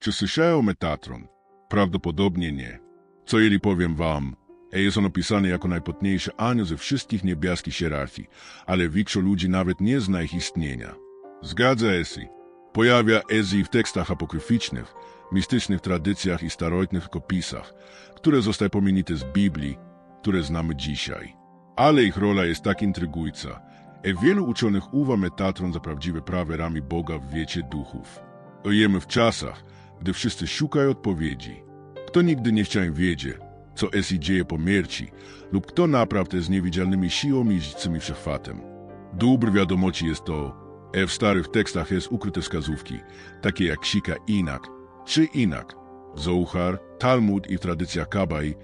Czy słyszałem Metatron? Prawdopodobnie nie. Co jeżeli powiem wam, e jest on opisany jako najpotniejszy anioł ze wszystkich niebieskich hierarchii, ale większość ludzi nawet nie zna ich istnienia. Zgadza się. Pojawia Ezi w tekstach apokryficznych, mistycznych tradycjach i starożytnych kopisach, które zostały pominięte z Biblii, które znamy dzisiaj. Ale ich rola jest tak intrygująca, e wielu uczonych uwa Metatron za prawdziwe prawe rami Boga w wiecie duchów. Żyjemy w czasach, gdy wszyscy szukają odpowiedzi. Kto nigdy nie chciał wiedzieć, co jest i dzieje po śmierci, lub kto naprawdę z niewidzialnymi siłami jeźdźcymi wszechfatem. Dóbr wiadomości jest to, e w starych tekstach jest ukryte wskazówki, takie jak Ksika Inak, czy Inak, Zohar, Talmud i w tradycjach Kabaj,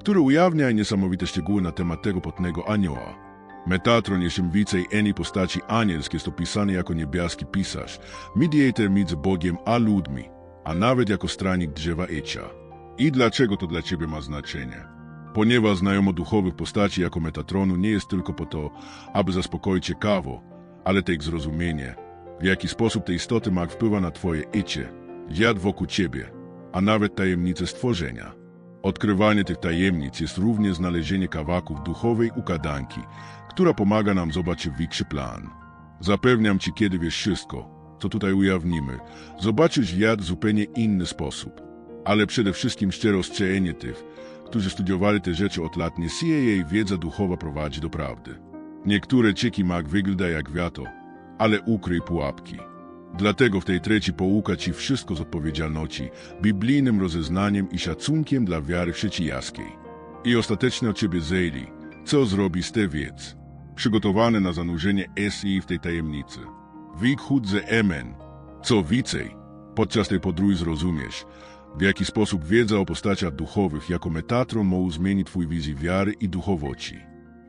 które ujawniają niesamowite szczegóły na temat tego potnego anioła. Metatron jest im więcej eni postaci anielskiej, jest opisany jako niebieski pisarz, mediator między Bogiem a ludźmi, a nawet jako stranik drzewa Ecia. I dlaczego to dla ciebie ma znaczenie? Ponieważ znajomo duchowych postaci jako Metatronu nie jest tylko po to, aby zaspokoić ciekawo, ale też zrozumienie, w jaki sposób te istoty mag wpływa na twoje icie, jad wokół ciebie, a nawet tajemnice stworzenia. Odkrywanie tych tajemnic jest również znalezienie kawałków duchowej ukadanki, która pomaga nam zobaczyć większy plan. Zapewniam ci, kiedy wiesz wszystko, co tutaj ujawnimy, zobaczysz jad w zupełnie inny sposób. Ale przede wszystkim szczere ostrzeżenie tych, którzy studiowali te rzeczy od lat, nie sieje jej wiedza duchowa prowadzi do prawdy. Niektóre cieki mag wygląda jak wiato, ale ukryj pułapki. Dlatego w tej treci pouka ci wszystko z odpowiedzialności, biblijnym rozeznaniem i szacunkiem dla wiary chrześcijańskiej. I ostatecznie od ciebie zejli, co zrobi z tej wiedz, przygotowane na zanurzenie SI w tej tajemnicy. Wik chudze emen, co więcej, podczas tej podróży zrozumiesz, w jaki sposób wiedza o postaciach duchowych jako metatron może zmienić twój wizję wiary i duchowości.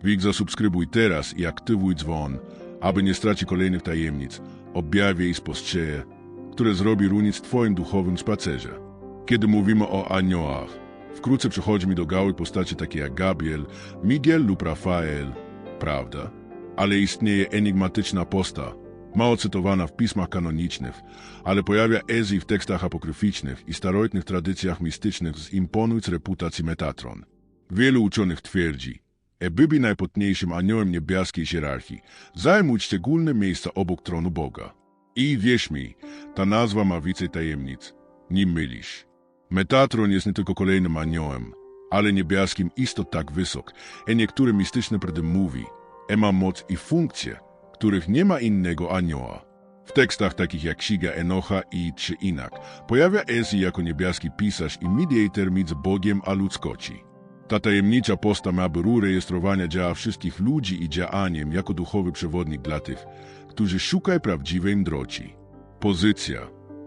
Wik zasubskrybuj teraz i aktywuj dzwon, aby nie stracić kolejnych tajemnic, objawie i spostrzeże, które zrobi różnicę w twoim duchowym spacerze. Kiedy mówimy o aniołach, wkrótce przychodzi mi do gały postacie takie jak Gabriel, Miguel lub Rafael, prawda? Ale istnieje enigmatyczna posta, mało cytowana w pismach kanonicznych, ale pojawia Ezi w tekstach apokryficznych i starożytnych tradycjach mistycznych z imponując reputacji Metatron. Wielu uczonych twierdzi, e bybi najpotniejszym aniołem niebieskiej hierarchii, zajmuć szczególne miejsca obok tronu Boga. I wierz mi, ta nazwa ma więcej tajemnic. Nie mylisz. Metatron jest nie tylko kolejnym aniołem, ale niebieskim istot tak wysok, e niektóre mistyczne predy mówi, e ma moc i funkcje, których nie ma innego anioła. W tekstach takich jak Ksiga Enocha i czy Inak pojawia Ezi jako niebieski pisarz i mediator między Bogiem a ludzkości. Ta tajemnicza posta ma bru rejestrowania działa wszystkich ludzi i działaniem jako duchowy przewodnik dla tych, którzy szukają prawdziwej drogi. Pozycja,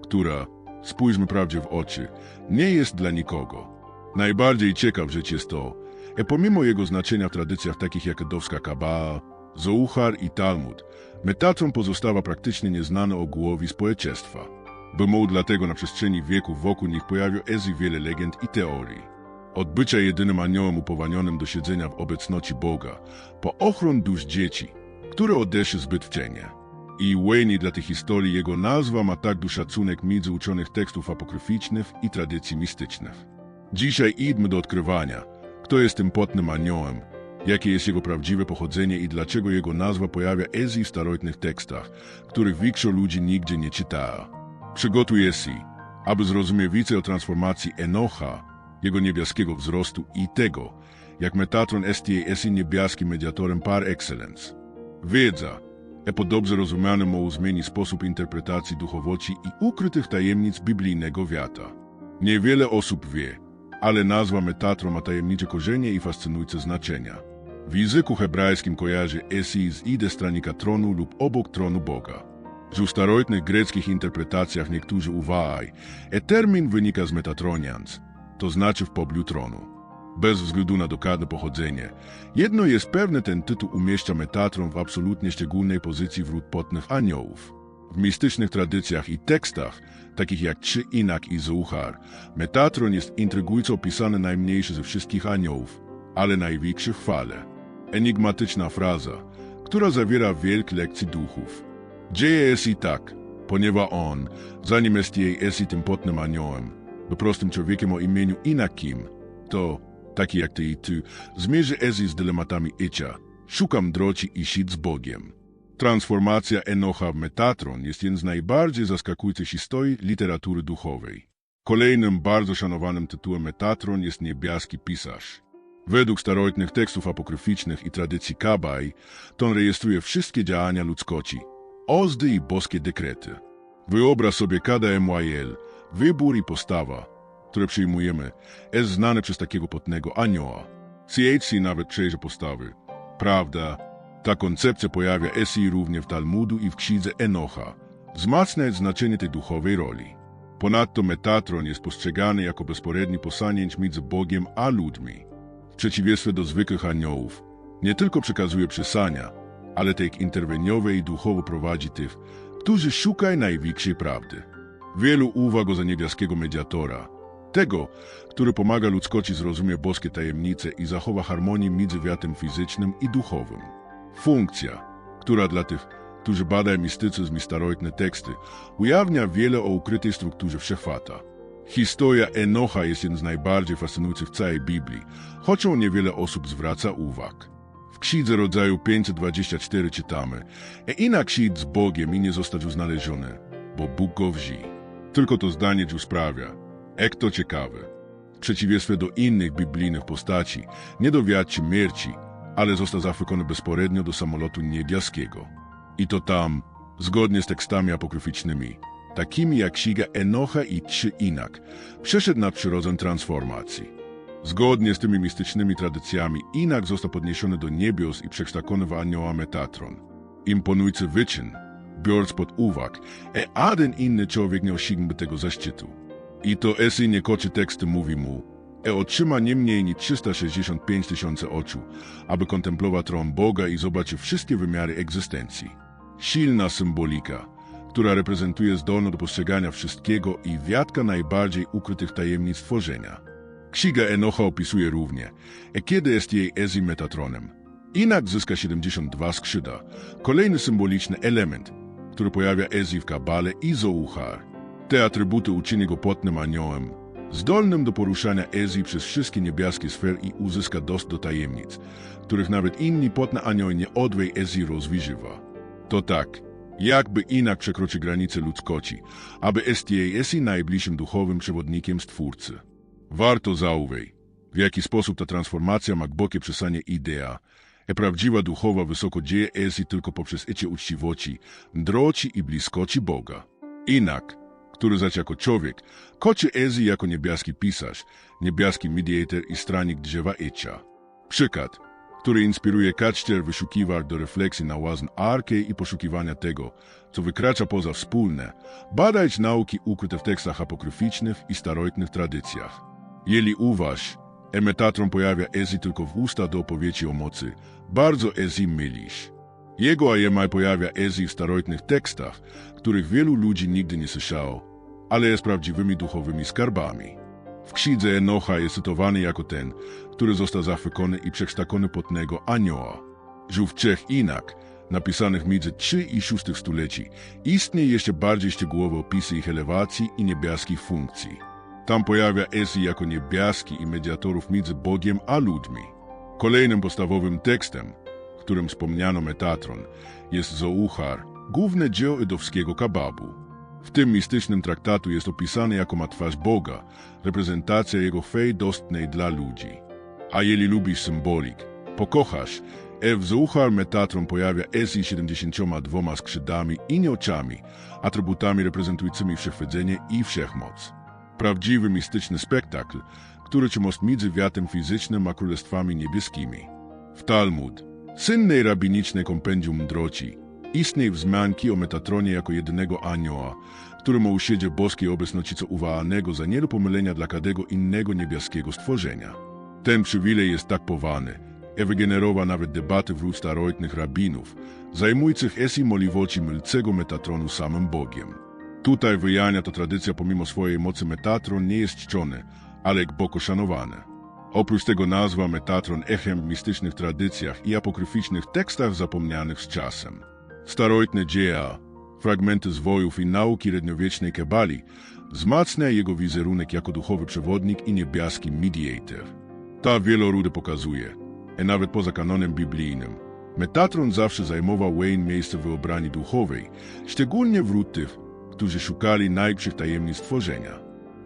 która, spójrzmy prawdzie w oczy, nie jest dla nikogo. Najbardziej ciekaw rzecz jest to, że pomimo jego znaczenia w tradycjach takich jak edowska Kabaa, Zohar i Talmud, Metatron pozostawa praktycznie nieznany ogółowi społeczeństwa. Był dlatego na przestrzeni wieków wokół nich pojawił Ezi wiele legend i teorii. Od bycia jedynym aniołem upoważnionym do siedzenia w obecności Boga, po ochron dusz dzieci, które odeszły zbyt w cienie. I łeni dla tej historii jego nazwa ma tak duży szacunek między uczonych tekstów apokryficznych i tradycji mistycznych. Dzisiaj idźmy do odkrywania, kto jest tym potnym aniołem, jakie jest jego prawdziwe pochodzenie i dlaczego jego nazwa pojawia Ezi w starożytnych tekstach, których większość ludzi nigdzie nie czytała. Przygotuj Esi, aby zrozumieć więcej o transformacji Enocha, jego niebieskiego wzrostu i tego, jak Metatron STA jest niebieskim mediatorem par excellence. Wiedza, e po dobrze rozumianym może zmieni sposób interpretacji duchowości i ukrytych tajemnic biblijnego wiata. Niewiele osób wie, ale nazwa Metatron ma tajemnicze korzenie i fascynujące znaczenia. W języku hebrajskim kojarzy Esi z idę stranika tronu lub obok tronu Boga. W starożytnych greckich interpretacjach niektórzy uważają, że termin wynika z Metatronians, to znaczy w pobliu tronu. Bez względu na dokładne pochodzenie, jedno jest pewne, ten tytuł umieszcza Metatron w absolutnie szczególnej pozycji wśród potnych aniołów. W mistycznych tradycjach i tekstach, takich jak Czy Inak i Zohar, Metatron jest intrygująco opisany najmniejszy ze wszystkich aniołów, ale największy w chwale. Enigmatyczna fraza, która zawiera wielk lekcji duchów. Dzieje jest i tak. ponieważ on, zanim jest jej esi tym potnym aniołem, był prostym człowiekiem o imieniu Inakim, to, taki jak ty i ty, zmierzy esi z dylematami życia, szukam droci i sit z Bogiem. Transformacja Enocha w Metatron jest jednym z najbardziej zaskakujących historii literatury duchowej. Kolejnym bardzo szanowanym tytułem Metatron jest niebieski pisarz. Według starożytnych tekstów apokryficznych i tradycji Kabaj, to on rejestruje wszystkie działania ludzkości, ozdy i boskie dekrety. Wyobraź sobie kada MYL, wybór i postawa, które przyjmujemy, jest znane przez takiego potnego anioła. CHC nawet przejrzy postawy. Prawda, ta koncepcja pojawia się również w Talmudu i w księdze Enocha, wzmacniając znaczenie tej duchowej roli. Ponadto Metatron jest postrzegany jako bezporedni posanięć między Bogiem a ludźmi. Przeciwieństwie do zwykłych aniołów, nie tylko przekazuje przesania, ale też interweniowe i duchowo prowadzi tych, którzy szukają największej prawdy. Wielu uwag za niebieskiego mediatora, tego, który pomaga ludzkości zrozumieć boskie tajemnice i zachowa harmonię między światem fizycznym i duchowym. Funkcja, która dla tych, którzy badają mistycyzm i starożytne teksty, ujawnia wiele o ukrytej strukturze wszechwata. Historia Enocha jest jedną z najbardziej fascynujących w całej Biblii, choć o niewiele osób zwraca uwag. W Księdze Rodzaju 524 czytamy E inak z Bogiem i nie zostać uznaleziony, bo Bóg go wzi. Tylko to zdanie ci sprawia, jak to ciekawe. W przeciwieństwie do innych biblijnych postaci, nie dowiadł śmierci, ale został zachwycony bezporednio do samolotu niebieskiego. I to tam, zgodnie z tekstami apokryficznymi, takimi jak Księga Enocha i Trzy Inak, przeszedł nadprzyrodzeń transformacji. Zgodnie z tymi mistycznymi tradycjami, Inak został podniesiony do niebios i przekształcony w anioła Metatron. Imponujący wyczyn, biorąc pod uwagę, e żaden inny człowiek nie osiągnąłby tego zaszczytu. I to esy nie koczy teksty mówi mu, e otrzyma nie mniej niż 365 tysięcy oczu, aby kontemplować tron Boga i zobaczyć wszystkie wymiary egzystencji. Silna symbolika, która reprezentuje zdolność do postrzegania wszystkiego i wiatka najbardziej ukrytych tajemnic tworzenia. Księga Enocha opisuje równie, e kiedy jest jej Ezi Metatronem. Inak zyska 72 skrzydła, kolejny symboliczny element, który pojawia Ezi w Kabale i Zohar. Te atrybuty uczyni go potnym aniołem, zdolnym do poruszania Ezi przez wszystkie niebieskie sfery i uzyska dostęp do tajemnic, których nawet inni potne anioły nie odwej Ezi rozwijżywa. To tak, jakby Inak przekroczy granice ludzkości, aby jest jej Ezi najbliższym duchowym przewodnikiem Stwórcy. Warto zauwej, w jaki sposób ta transformacja ma głębokie przesanie idea, e prawdziwa duchowa wysoko dzieje Ezi tylko poprzez icie uczciwości, droci i bliskoci Boga. Inak, który zaś jako człowiek, koczy Ezi jako niebieski pisarz, niebieski mediator i stranik drzewa Ecia. Przykład, który inspiruje kaczter wyszukiwar do refleksji na łazn arkę i poszukiwania tego, co wykracza poza wspólne, badać nauki ukryte w tekstach apokryficznych i starożytnych tradycjach. Jeli uważ, emetatron pojawia Ezi tylko w usta do opowieści o mocy, bardzo Ezi mylisz. Jego ajemaj pojawia Ezi w starożytnych tekstach, których wielu ludzi nigdy nie słyszało, ale jest prawdziwymi duchowymi skarbami. W księdze Enocha jest cytowany jako ten, który został zachwycony i przekształcony potnego anioła. Żył w trzech inak, napisanych między 3 i 6 stuleci, istnieje jeszcze bardziej szczegółowe opisy ich elewacji i niebieskich funkcji. Tam pojawia Esi jako niebieski i mediatorów między Bogiem a ludźmi. Kolejnym podstawowym tekstem, którym wspomniano Metatron, jest Zohar, główne dzieło ydowskiego kababu. W tym mistycznym traktatu jest opisany jako ma twarz Boga, reprezentacja Jego fej dostępnej dla ludzi. A jeżeli lubisz symbolik, pokochasz, e w Zohar Metatron pojawia Esi 72 skrzydłami i oczami, atrybutami reprezentującymi wszechwiedzenie i wszechmoc. Prawdziwy mistyczny spektakl, który ci most między wiatem fizycznym a królestwami niebieskimi. W Talmud, synnej rabinicznej kompendium droci, istnieje wzmianki o Metatronie jako jedynego anioła, który ma usiedzie boskiej obecności co uważanego za nie do pomylenia dla każdego innego niebieskiego stworzenia. Ten przywilej jest tak powany, e wygenerowa nawet debaty wśród starożytnych rabinów, zajmujących esi możliwości mylcego Metatronu samym Bogiem. Tutaj wyjania to tradycja pomimo swojej mocy Metatron nie jest czczony, ale głęboko szanowany. Oprócz tego nazwa Metatron echem w mistycznych tradycjach i apokryficznych tekstach zapomnianych z czasem. Starożytne dzieła, fragmenty zwojów i nauki średniowiecznej Kebali, wzmacnia jego wizerunek jako duchowy przewodnik i niebieski mediator. Ta wielorudy pokazuje, a nawet poza kanonem biblijnym, Metatron zawsze zajmował Wayne miejsce w obrani duchowej, szczególnie wśród tych, którzy szukali najgłębszych tajemnic tworzenia.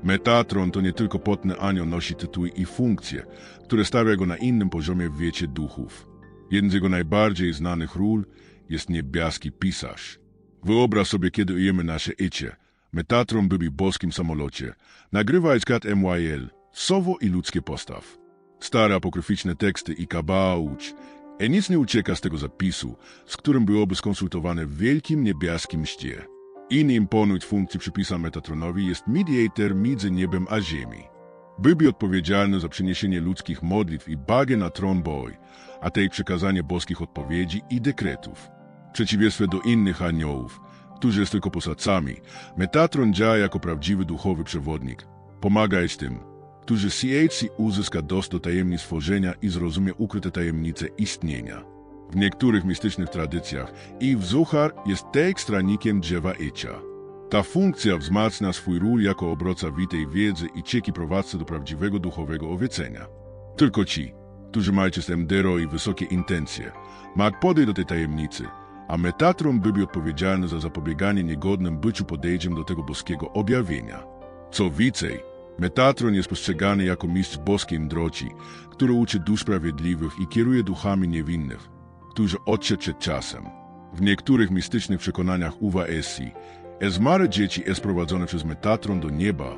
Metatron to nie tylko potny anioł nosi tytuły i funkcje, które stawia go na innym poziomie w wiecie duchów. Jeden z jego najbardziej znanych ról jest niebieski pisarz. Wyobraź sobie, kiedy ujemy nasze icie. Metatron byli boskim samolocie. Nagrywa skat MYL, sowo i ludzkie postaw. Stare apokryficzne teksty i kabauć. I nic nie ucieka z tego zapisu, z którym byłoby skonsultowane w wielkim niebieskim szcie. Inny imponując funkcji przypisa Metatronowi jest mediator między niebem a ziemi. Byłby odpowiedzialny za przyniesienie ludzkich modlitw i bagę na tron boj, a tej przekazanie boskich odpowiedzi i dekretów. Przeciwieństwie do innych aniołów, którzy jest tylko posadzami, Metatron działa jako prawdziwy duchowy przewodnik. Pomagać tym, którzy CHC uzyska dostęp do tajemnic stworzenia i zrozumie ukryte tajemnice istnienia. W niektórych mistycznych tradycjach i w Zuchar jest tekstranikiem drzewa Ecia. Ta funkcja wzmacnia swój ról jako obroca witej wiedzy i cieki prowadzcy do prawdziwego duchowego owiecenia. Tylko ci, którzy mają czasem dero i wysokie intencje, mag podejść do tej tajemnicy, a Metatron byłby odpowiedzialny za zapobieganie niegodnym byciu podejściem do tego boskiego objawienia. Co więcej, Metatron jest postrzegany jako mistrz boskiej droci, który uczy dusz sprawiedliwych i kieruje duchami niewinnych, którzy odszedł przed czasem. W niektórych mistycznych przekonaniach Uwa Essi, Esmare dzieci jest prowadzone przez Metatron do nieba,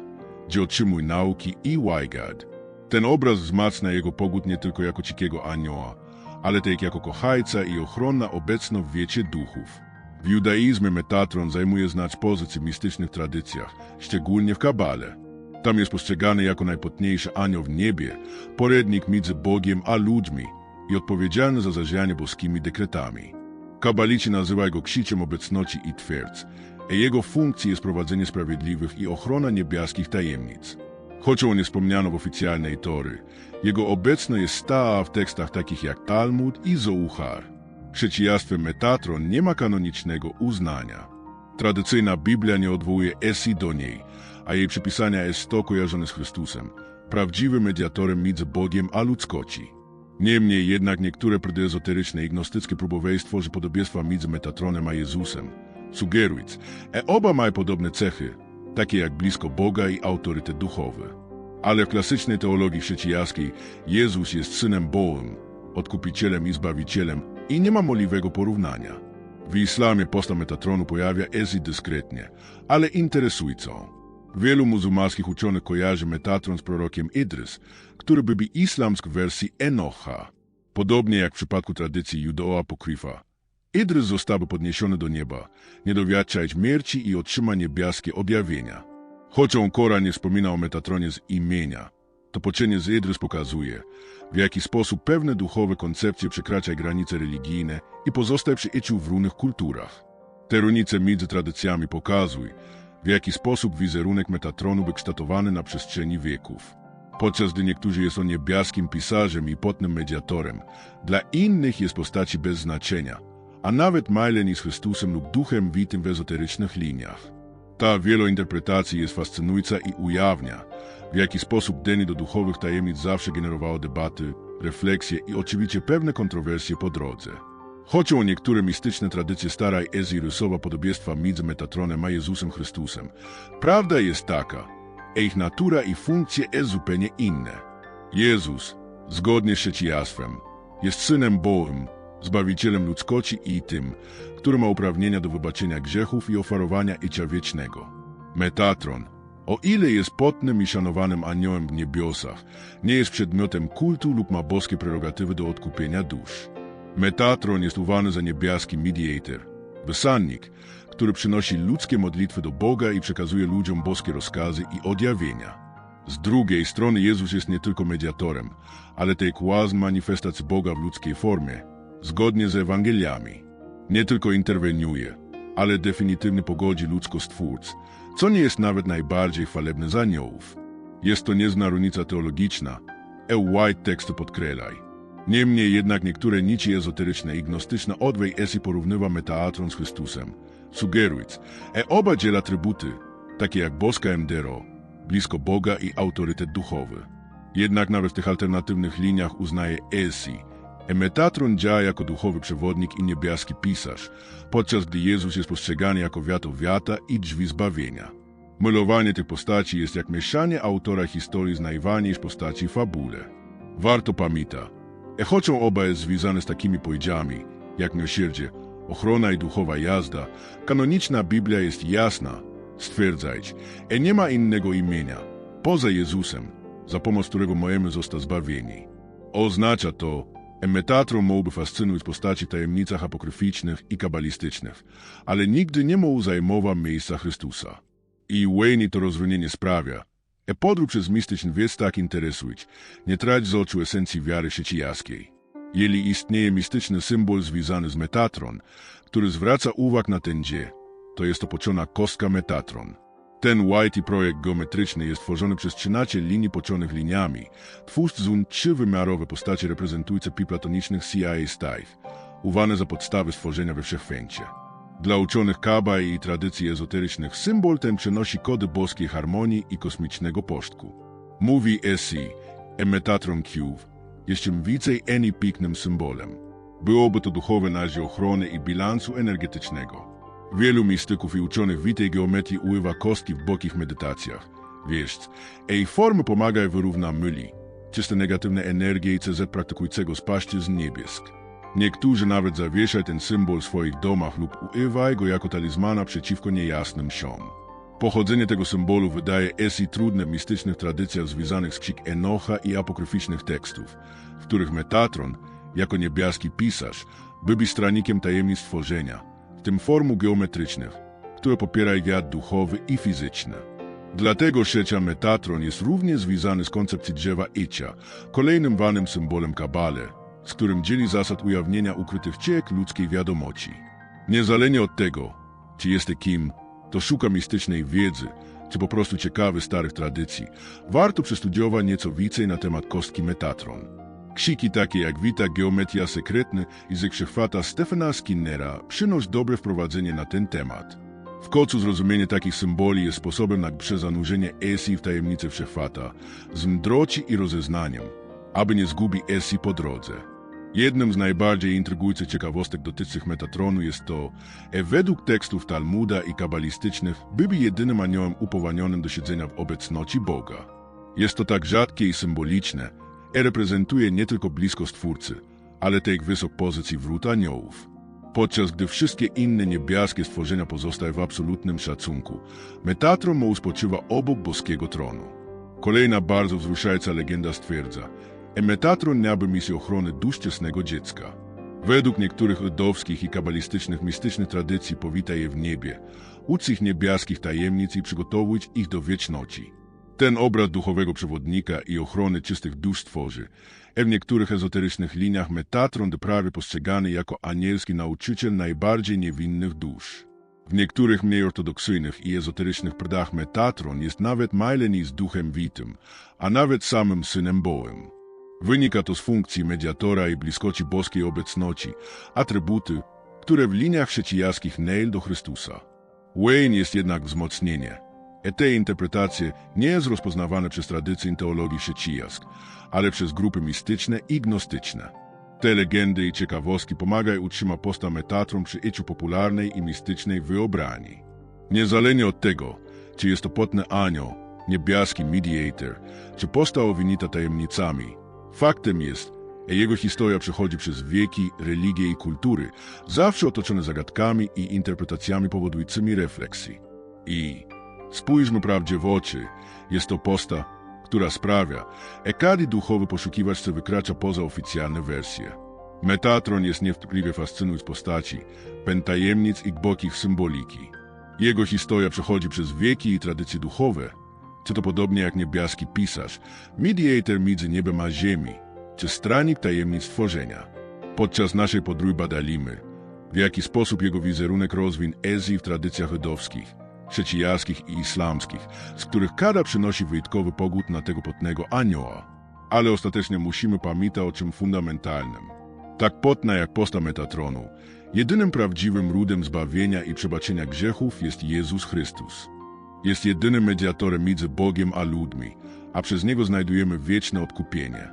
gdzie otrzymuje nauki i Wygad. Ten obraz wzmacnia jego pogód nie tylko jako cikiego anioła, ale też jako kochajca i ochronna obecno w wiecie duchów. W judaizmie Metatron zajmuje znać pozycję w mistycznych tradycjach, szczególnie w Kabale. Tam jest postrzegany jako najpotniejszy anioł w niebie, porednik między Bogiem a ludźmi i odpowiedzialny za zarządzanie boskimi dekretami. Kabalici nazywają go ksiciem obecności i twierdz, a jego funkcji jest prowadzenie sprawiedliwych i ochrona niebieskich tajemnic. Choć o nie wspomniano w oficjalnej Tory, jego obecność jest stała w tekstach takich jak Talmud i Zohar. Chrześcijaństwem Metatron nie ma kanonicznego uznania. Tradycyjna Biblia nie odwołuje Esi do niej, a jej przypisania jest sto kojarzone z Chrystusem, prawdziwym mediatorem między Bogiem a ludzkości. Niemniej jednak niektóre prydezoteryczne i gnostyckie próbowejstwo, że podobieństwa między Metatronem a Jezusem, sugerując, e oba mają podobne cechy, takie jak blisko Boga i autorytet duchowy. Ale w klasycznej teologii chrześcijańskiej Jezus jest Synem Bożym, Odkupicielem i Zbawicielem i nie ma możliwego porównania. W islamie posta Metatronu pojawia ezi dyskretnie, ale interesującą. Wielu muzułmańskich uczonych kojarzy Metatron z prorokiem Idrys, który byłby islamsk w wersji Enocha. Podobnie jak w przypadku tradycji Judeo-Apokryfa, Idrys został podniesiony do nieba, nie dowiadczać śmierci i otrzyma niebieskie objawienia. Choć on Koran nie wspomina o Metatronie z imienia, to poczenie z Idrys pokazuje, w jaki sposób pewne duchowe koncepcje przekraczają granice religijne i pozostają przy iciu w różnych kulturach. Te różnice między tradycjami pokazują, w jaki sposób wizerunek Metatronu był kształtowany na przestrzeni wieków. Podczas gdy niektórzy jest on niebieskim pisarzem i potnym mediatorem, dla innych jest postaci bez znaczenia, a nawet myleni z Chrystusem lub duchem witym w ezoterycznych liniach. Ta wielointerpretacja jest fascynująca i ujawnia, w jaki sposób denie do duchowych tajemnic zawsze generowało debaty, refleksje i oczywiście pewne kontrowersje po drodze. O niektóre mistyczne tradycje staraj Ezi rysowa podobieństwa między Metatronem a Jezusem Chrystusem, prawda jest taka, a ich natura i funkcje jest zupełnie inne. Jezus, zgodnie z chrześcijaństwem, jest Synem Bożym, Zbawicielem ludzkości i tym, który ma uprawnienia do wybaczenia grzechów i oferowania życia wiecznego. Metatron, o ile jest potnym i szanowanym aniołem w niebiosach, nie jest przedmiotem kultu lub ma boskie prerogatywy do odkupienia dusz. Metatron jest uważany za niebieski mediator, wysłannik, który przynosi ludzkie modlitwy do Boga i przekazuje ludziom boskie rozkazy i odjawienia. Z drugiej strony Jezus jest nie tylko mediatorem, ale też kłaz manifestacji Boga w ludzkiej formie, zgodnie z Ewangeliami. Nie tylko interweniuje, ale definitywnie pogodzi ludzkość twórc, co nie jest nawet najbardziej chwalebne z aniołów. Jest to niezna różnica teologiczna, e white tekstu podkrelaj. Niemniej jednak niektóre nici ezoteryczne i gnostyczne odwej esi porównywa Metaatron z Chrystusem, sugerując, e oba dziela atrybuty, takie jak boska emdero, blisko Boga i autorytet duchowy. Jednak nawet w tych alternatywnych liniach uznaje Esi, e Metatron działa jako duchowy przewodnik i niebieski pisarz, podczas gdy Jezus jest postrzegany jako wiato wiata i drzwi zbawienia. Mylowanie tych postaci jest jak mieszanie autora historii z najważniejszych postaci fabule. Warto pamiętać, e oba jest związane z takimi powiedziami, jak miłosierdzie, ochrona i duchowa jazda, kanoniczna Biblia jest jasna, stwierdzać, e nie ma innego imienia, poza Jezusem, za pomoc którego możemy zostać zbawieni. Oznacza to, e Metatron mógłby fascynować postaci w tajemnicach apokryficznych i kabalistycznych, ale nigdy nie mógł zajmować miejsca Chrystusa. I Wayne to rozwinienie sprawia, e podróż przez mistyczny wiec tak interesując, nie trać z oczu esencji wiary chrześcijańskiej. Jeżeli istnieje mistyczny symbol związany z Metatron, który zwraca uwagę na ten dzieł, to jest to poczona kostka Metatron. Ten whitey projekt geometryczny jest tworzony przez 13 linii poczonych liniami, twórc zun trzywymiarowe postacie reprezentujące pi platonicznych CIA Stave, uwane za podstawy stworzenia we wszechświecie. Dla uczonych Kaba i tradycji ezoterycznych symbol ten przenosi kody boskiej harmonii i kosmicznego posztku. Mówi Esi, e Metatron Cube, jest czym więcej eni piknym symbolem. Byłoby to duchowe nazie ochrony i bilansu energetycznego. Wielu mistyków i uczonych witej geometrii uływa kostki w bokich medytacjach. Wiesz, jej formy pomagają wyrównać myli, czyste negatywne energie i CZ praktykującego z płaszczyzn niebiesk. Niektórzy nawet zawieszają ten symbol w swoich domach lub używają go jako talizmana przeciwko niejasnym siom. Pochodzenie tego symbolu wydaje Esi trudne w mistycznych tradycjach związanych z ksik Enocha i apokryficznych tekstów, w których Metatron, jako niebieski pisarz, byłby stranikiem tajemnic tworzenia, w tym formu geometrycznych, które popierają wiat duchowy i fizyczny. Dlatego trzecia Metatron jest równie związany z koncepcji drzewa Icia, kolejnym wanym symbolem Kabale, z którym dzieli zasad ujawnienia ukrytych ciek ludzkiej wiadomości. Niezależnie od tego, czy jesteś kim, to szuka mistycznej wiedzy, czy po prostu ciekawy starych tradycji, warto przestudiować nieco więcej na temat kostki Metatron. Ksiki takie jak Wita Geometria Sekretny i z wszechświata Stefana Skinnera przynoszą dobre wprowadzenie na ten temat. W końcu zrozumienie takich symboli jest sposobem na przezanurzenie Esi w tajemnice wszechświata, z mdroci i rozeznaniem, aby nie zgubi Esi po drodze. Jednym z najbardziej intrygujących ciekawostek dotyczących Metatronu jest to, że według tekstów Talmuda i kabalistycznych byłby jedynym aniołem upowanionym do siedzenia w obecności Boga. Jest to tak rzadkie i symboliczne, reprezentuje nie tylko bliskość Twórcy, ale też wysok pozycji wrót aniołów. Podczas gdy wszystkie inne niebieskie stworzenia pozostają w absolutnym szacunku, Metatron mu spoczywa obok boskiego tronu. Kolejna bardzo wzruszająca legenda stwierdza, że Metatron miałby misję ochrony dusz ciasnego dziecka. Według niektórych ludowskich i kabalistycznych mistycznych tradycji powita je w niebie, uczy ich niebieskich tajemnic i przygotowując ich do wieczności. Ten obraz duchowego przewodnika i ochrony czystych dusz tworzy, w niektórych ezoterycznych liniach Metatron prawie postrzegany jako anielski nauczyciel najbardziej niewinnych dusz. W niektórych mniej ortodoksyjnych i ezoterycznych prdach Metatron jest nawet majleni z duchem witym, a nawet samym synem Bołem. Wynika to z funkcji mediatora i bliskości boskiej obecności, atrybuty, które w liniach chrześcijańskich nail do Chrystusa. Wayne jest jednak wzmocnienie. Te interpretacje nie jest rozpoznawane przez tradycję teologii chrześcijańskiej, ale przez grupy mistyczne i gnostyczne. Te legendy i ciekawostki pomagają utrzymać posta Metatron przy iciu popularnej i mistycznej wyobraźni. Niezależnie od tego, czy jest to potny anioł, niebieski mediator, czy postać owinita tajemnicami, faktem jest, że jego historia przechodzi przez wieki, religie i kultury, zawsze otoczone zagadkami i interpretacjami powodującymi refleksji. I spójrzmy prawdzie w oczy, jest to posta, która sprawia, że każdy duchowy poszukiwacz wykracza poza oficjalne wersje. Metatron jest niewątpliwie fascynujący postaci, pen tajemnic i głębokich symboliki. Jego historia przechodzi przez wieki i tradycje duchowe, czy to podobnie jak niebieski pisarz, mediator między niebem a ziemi, czy stranik tajemnic tworzenia. Podczas naszej podróży badalimy, w jaki sposób jego wizerunek rozwin Ezji w tradycjach żydowskich, chrześcijańskich i islamskich, z których kada przynosi wyjątkowy pogód na tego potnego anioła. ale ostatecznie musimy pamiętać o czym fundamentalnym. Tak potna jak posta Metatronu, jedynym prawdziwym rudem zbawienia i przebaczenia grzechów jest Jezus Chrystus. Jest jedynym mediatorem między Bogiem a ludźmi, a przez Niego znajdujemy wieczne odkupienie.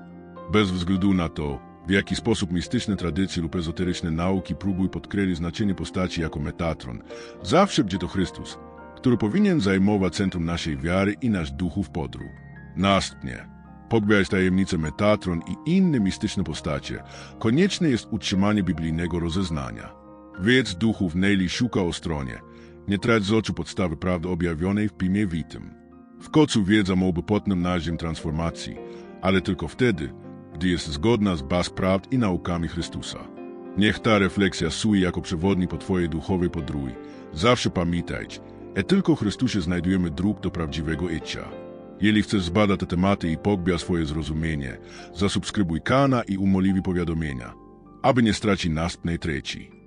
Bez względu na to, w jaki sposób mistyczne tradycje lub ezoteryczne nauki próbują podkreślić znaczenie postaci jako Metatron, zawsze będzie to Chrystus, który powinien zajmować centrum naszej wiary i nasz duchów podróż. Następnie, pogłębiając tajemnicę Metatron i inne mistyczne postacie, konieczne jest utrzymanie biblijnego rozeznania. Wiedz duchów Neli szuka o stronie, nie trać z oczu podstawy prawdy objawionej w Pimie Witym. W końcu wiedza mógłby potnym narzędziem transformacji, ale tylko wtedy, gdy jest zgodna z baz prawd i naukami Chrystusa. Niech ta refleksja służy jako przewodnik po Twojej duchowej podróży. Zawsze pamiętajcie, e tylko w Chrystusie znajdujemy dróg do prawdziwego życia. Jeśli chcesz zbadać te tematy i pogbia swoje zrozumienie, zasubskrybuj kanał i umoliwi powiadomienia, aby nie stracić następnej trzeci.